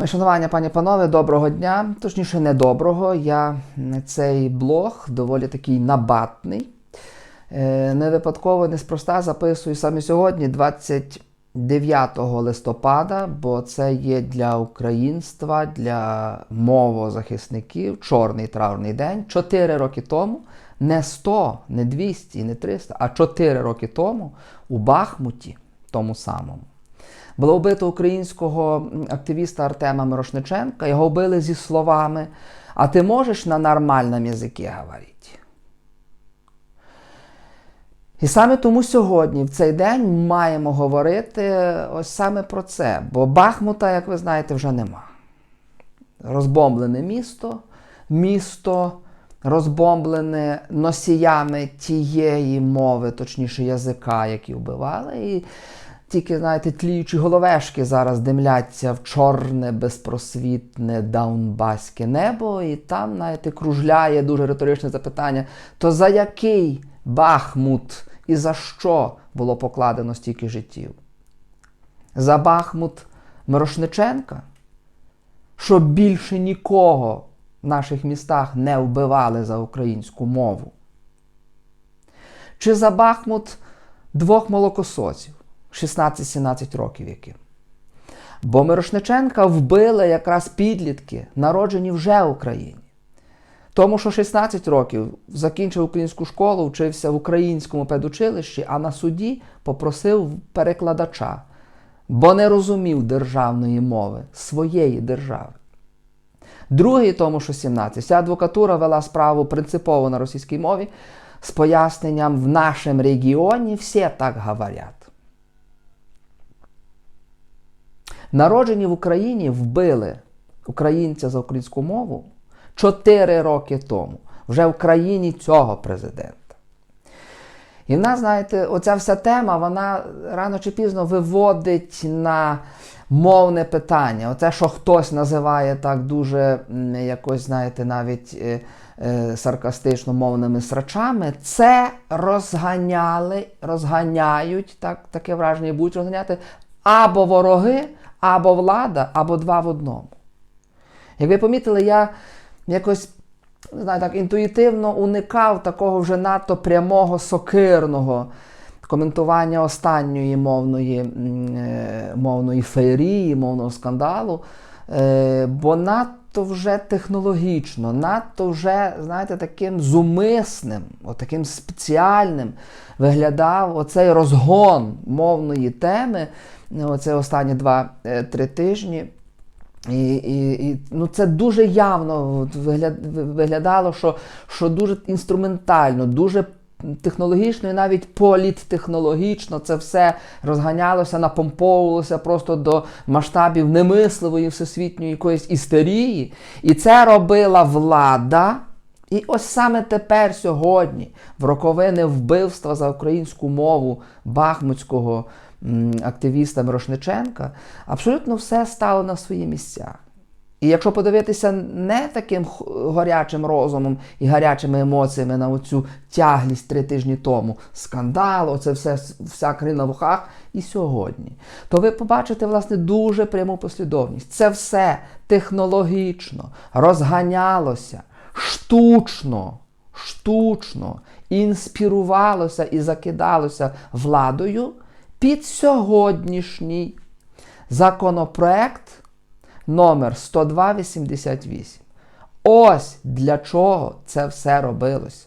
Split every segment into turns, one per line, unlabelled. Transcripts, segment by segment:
Моє шанування, пані панове, доброго дня. Точніше, не доброго. Я цей блог доволі такий набатний. Е, Не випадково, неспроста записую саме сьогодні, 29 листопада, бо це є для українства, для мовозахисників чорний травний день. Чотири роки тому, не 100, не 200, не 300, а 4 роки тому у Бахмуті, тому самому. Було вбито українського активіста Артема Мирошниченка. Його вбили зі словами: А ти можеш на нормальному язикі говорити? І саме тому сьогодні, в цей день, маємо говорити ось саме про це. Бо Бахмута, як ви знаєте, вже нема. Розбомблене місто, місто розбомблене носіями тієї мови, точніше язика, які вбивали. І тільки, знаєте, тліючі головешки зараз димляться в чорне, безпросвітне даунбаське небо, і там, знаєте, кружляє дуже риторичне запитання: то за який Бахмут і за що було покладено стільки життів? За Бахмут Мирошниченка? Щоб більше нікого в наших містах не вбивали за українську мову? Чи за Бахмут двох молокососів, 16-17 років яким? Бо Мирошниченка вбили якраз підлітки, народжені вже в Україні. Тому що 16 років закінчив українську школу, вчився в українському педучилищі, а на суді попросив перекладача, бо не розумів державної мови, своєї держави. Другий, тому що 17, вся адвокатура вела справу принципово на російській мові з поясненням в нашому регіоні всі так говорять. Народжені в Україні вбили українця за українську мову 4 роки тому, вже в країні цього президента. І в нас, знаєте, оця вся тема, вона рано чи пізно виводить на мовне питання. Оце, що хтось називає так дуже якось, знаєте, навіть е, е, саркастично мовними срачами, це розганяли, розганяють, так, таке враження, будуть розганяти або вороги, або влада, або два в одному. Як ви помітили, я якось не знаю, так інтуїтивно уникав такого вже надто прямого сокирного коментування останньої мовної, е, мовної феєрії, мовного скандалу, е, бо надто вже технологічно, надто вже, знаєте, таким зумисним, таким спеціальним виглядав оцей розгон мовної теми, оце останні два-три тижні. І, і, і ну, це дуже явно вигляд- виглядало, що, що дуже інструментально, дуже технологічно і навіть політтехнологічно це все розганялося, напомповувалося просто до масштабів немисливої всесвітньої якоїсь істерії. І це робила влада. І ось саме тепер, сьогодні, в роковини вбивства за українську мову бахмутського активіста Мирошниченка, абсолютно все стало на свої місця. І якщо подивитися не таким горячим розумом і гарячими емоціями на оцю тяглість три тижні тому, скандал, оце все, вся крина в ухах, і сьогодні, то ви побачите, власне, дуже пряму послідовність. Це все технологічно розганялося, штучно, штучно інспірувалося і закидалося владою під сьогоднішній законопроект номер 10288. Ось для чого це все робилося.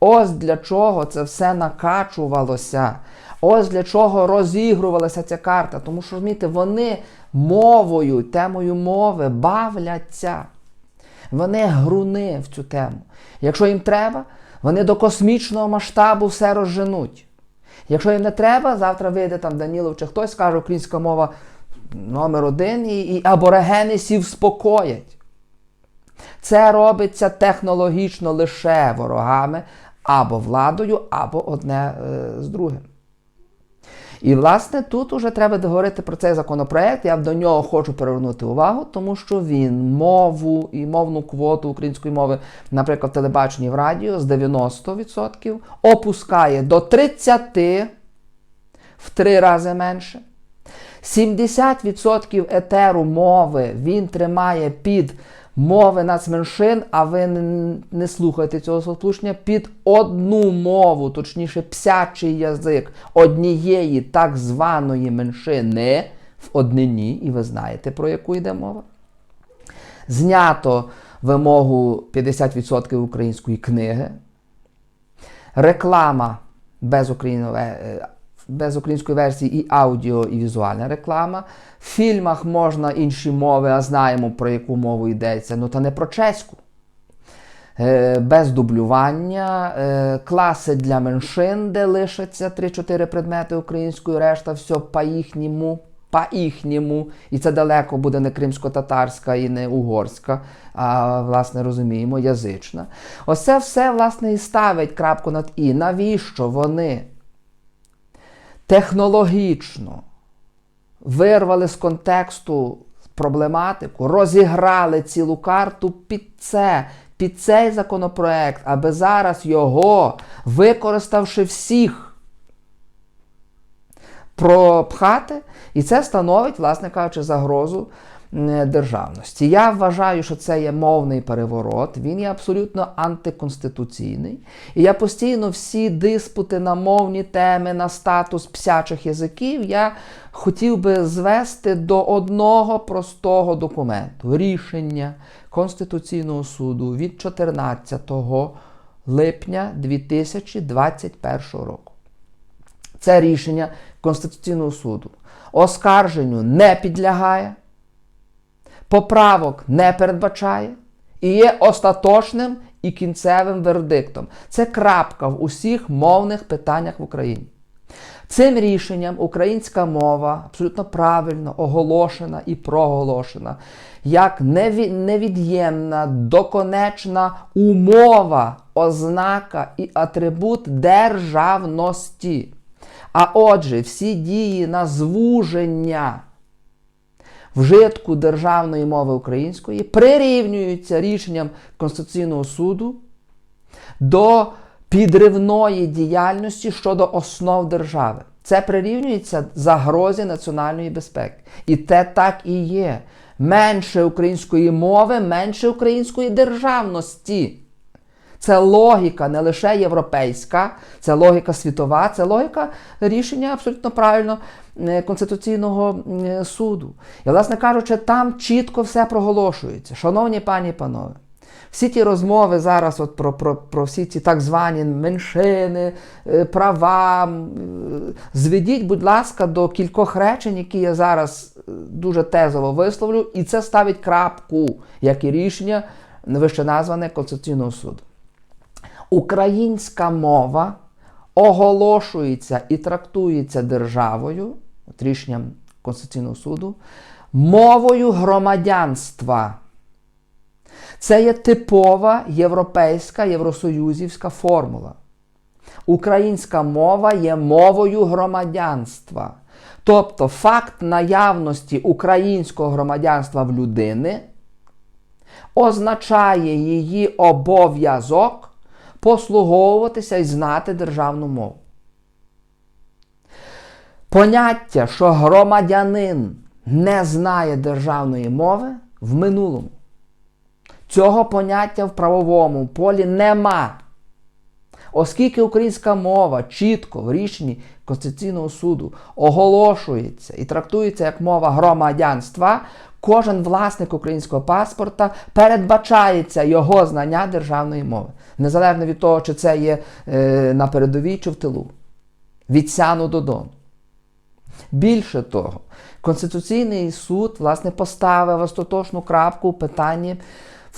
Ось для чого це все накачувалося. Ось для чого розігрувалася ця карта. Тому що, розумієте, вони мовою, темою мови бавляться. Вони груни в цю тему. Якщо їм треба, вони до космічного масштабу все розженуть. Якщо їм не треба, завтра вийде там Данілов чи хтось скаже, українська мова номер один, і, і аборигени всі вспокоять. Це робиться технологічно лише ворогами або владою, або одне е, з другим. І, власне, тут уже треба говорити про цей законопроект. Я до нього хочу привернути увагу, тому що він мову і мовну квоту української мови, наприклад, в телебаченні в радіо з 90% опускає до 30% в три рази менше. 70% етеру мови він тримає під мови нацменшин, а ви не, слухаєте цього сполучення, під одну мову, точніше, псячий язик однієї так званої меншини в однині, і ви знаєте, про яку йде мова. Знято вимогу 50% української книги. Реклама без, україно- без української версії і аудіо, і візуальна реклама. В фільмах можна інші мови, а знаємо, про яку мову йдеться, ну та не про чеську. Е, Без дублювання, е, класи для меншин, де лишаться 3-4 предмети української, решта все по-їхньому, по-їхньому. І це далеко буде не кримсько-татарська і не угорська, а власне розуміємо, язична. Ось це все, власне, і ставить крапку над І. Навіщо вони технологічно вирвали з контексту проблематику, розіграли цілу карту під це, під цей законопроект, аби зараз його, використавши всіх, пропхати, і це становить, власне кажучи, загрозу державності. Я вважаю, що це є мовний переворот, він є абсолютно антиконституційний. І я постійно всі диспути на мовні теми, на статус псячих язиків, я хотів би звести до одного простого документу рішення Конституційного суду від 14 липня 2021 року. Це рішення Конституційного суду. Оскарженню не підлягає, поправок не передбачає і є остаточним і кінцевим вердиктом. Це крапка в усіх мовних питаннях в Україні. Цим рішенням українська мова абсолютно правильно оголошена і проголошена як невід'ємна, доконечна умова, ознака і атрибут державності. А отже, всі дії на звуження вжитку державної мови української прирівнюються рішенням Конституційного суду до підривної діяльності щодо основ держави. Це прирівнюється загрозі національної безпеки. І те так і є. Менше української мови, менше української державності. Це логіка не лише європейська, це логіка світова, це логіка рішення абсолютно правильно е, Конституційного е, суду. І, власне кажучи, там чітко все проголошується. Шановні пані і панове, всі ті розмови зараз от про, про, про всі ці так звані меншини, е, права, зведіть, будь ласка, до кількох речень, які я зараз дуже тезово висловлю, і це ставить крапку, як і рішення вище назване Конституційного суду. Українська мова оголошується і трактується державою, от рішенням Конституційного суду, мовою громадянства. Це є типова європейська євросоюзівська формула. Українська мова є мовою громадянства. Тобто факт наявності українського громадянства в людини означає її обов'язок послуговуватися і знати державну мову. Поняття, що громадянин не знає державної мови в минулому. Цього поняття в правовому полі нема. Оскільки українська мова чітко в рішенні Конституційного суду оголошується і трактується як мова громадянства, кожен власник українського паспорта передбачається його знання державної мови. Незалежно від того, чи це є е, на передовій чи в тилу. Від сяну до дону. Більше того, Конституційний суд власне поставив остаточну крапку у питанні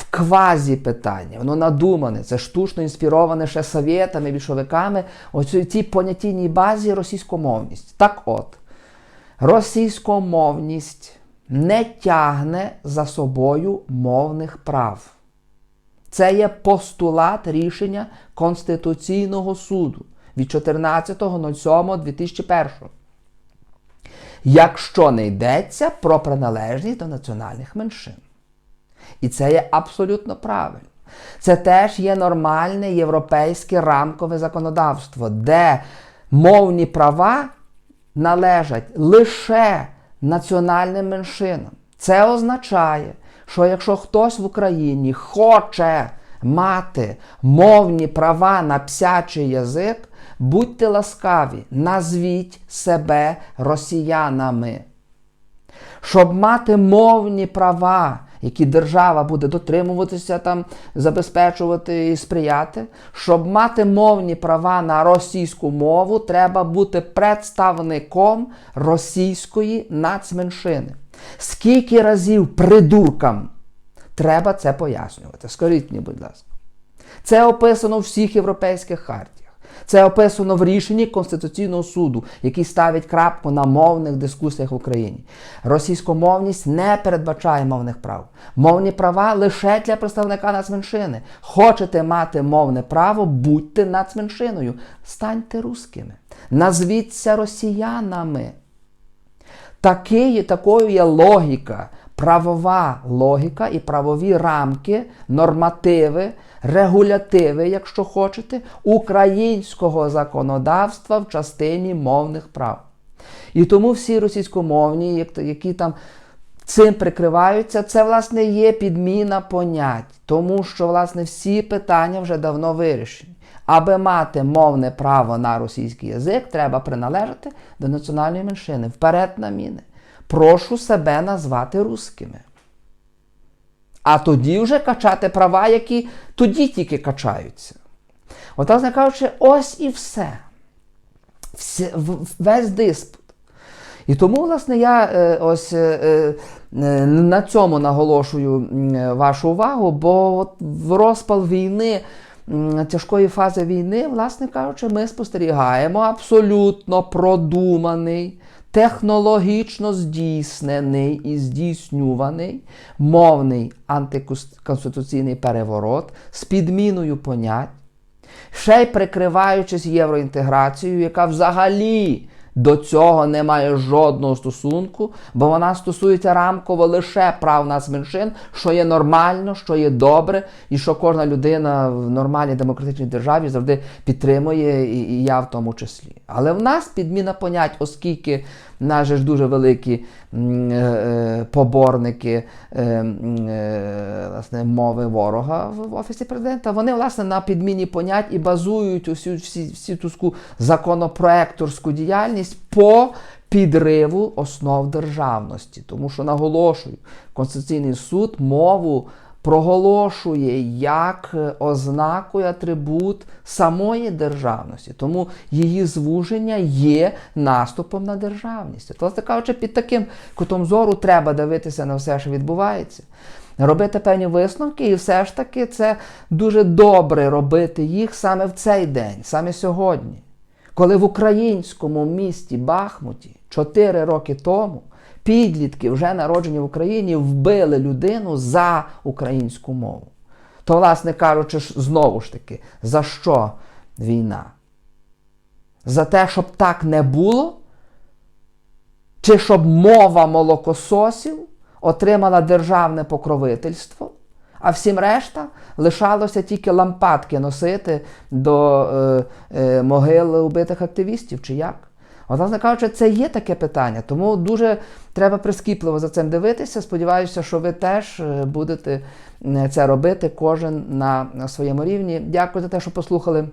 в квазі питання. Воно надумане, це штучно інспіроване ще совєтами, більшовиками, оцій цій понятійній базі російськомовність. Так от, російськомовність не тягне за собою мовних прав. Це є постулат рішення Конституційного суду від 14.07.2001. Якщо не йдеться про приналежність до національних меншин. І це є абсолютно правильно. Це теж є нормальне європейське рамкове законодавство, де мовні права належать лише національним меншинам. Це означає, що якщо хтось в Україні хоче мати мовні права на псячий язик, будьте ласкаві, назвіть себе росіянами. Щоб мати мовні права, які держава буде дотримуватися, там, забезпечувати і сприяти, щоб мати мовні права на російську мову, треба бути представником російської нацменшини. Скільки разів придуркам треба це пояснювати? Скажіть мені, будь ласка. Це описано в всіх європейських хартіях. Це описано в рішенні Конституційного суду, який ставить крапку на мовних дискусіях в Україні. Російськомовність не передбачає мовних прав. Мовні права лише для представника нацменшини. Хочете мати мовне право, будьте нацменшиною. Станьте русскими. Назвіться росіянами. Такі, такою є логіка, правова логіка і правові рамки, нормативи, регулятиви, якщо хочете, українського законодавства в частині мовних прав. І тому всі російськомовні, як- які там цим прикриваються, це, власне, є підміна понять, тому що, власне, всі питання вже давно вирішені. Аби мати мовне право на російський язик, треба приналежати до національної меншини. Вперед на міни. Прошу себе назвати русскими. А тоді вже качати права, які тоді тільки качаються. От, власне кажучи, ось і все. Все- Весь диспут. І тому, власне, я е, ось е, е, на цьому наголошую вашу увагу, бо от в розпал війни, тяжкої фази війни, власне кажучи, ми спостерігаємо абсолютно продуманий, технологічно здійснений і здійснюваний мовний антиконституційний переворот з підміною понять, ще й прикриваючись євроінтеграцією, яка взагалі до цього не має жодного стосунку, бо вона стосується рамково лише прав нацменшин, що є нормально, що є добре, і що кожна людина в нормальній демократичній державі завжди підтримує, і, і я в тому числі. Але в нас підміна понять, оскільки нас же ж дуже великі е, е, поборники е, власне, мови ворога в офісі президента, вони власне на підміні понять і базують усю всі, всі ту ску законопроекторську діяльність по підриву основ державності. Тому що наголошую, Конституційний суд мову проголошує як е, ознаку і атрибут самої державності. Тому її звуження є наступом на державність. То, власне кажучи, під таким кутом зору треба дивитися на все, що відбувається. Робити певні висновки, і все ж таки це дуже добре робити їх саме в цей день, саме сьогодні. Коли в українському місті Бахмуті 4 роки тому підлітки, вже народжені в Україні, вбили людину за українську мову. То, власне кажучи, знову ж таки, за що війна? За те, щоб так не було? Чи щоб мова молокососів отримала державне покровительство? А всім решта лишалося тільки лампадки носити до е, е, могил убитих активістів, чи як? От, власне кажучи, це є таке питання, тому дуже треба прискіпливо за цим дивитися. Сподіваюся, що ви теж е, будете е, це робити, кожен на, на своєму рівні. Дякую за те, що послухали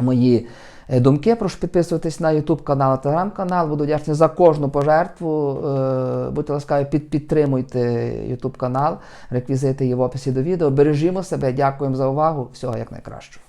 мої е, думки. Прошу підписуватись на YouTube канал, Telegram канал. Буду вдячний за кожну пожертву. Е, Будьте ласкаві, під, підтримуйте YouTube канал, реквізити є в описі до відео. Бережімо себе, дякуємо за увагу. Всього як найкращого.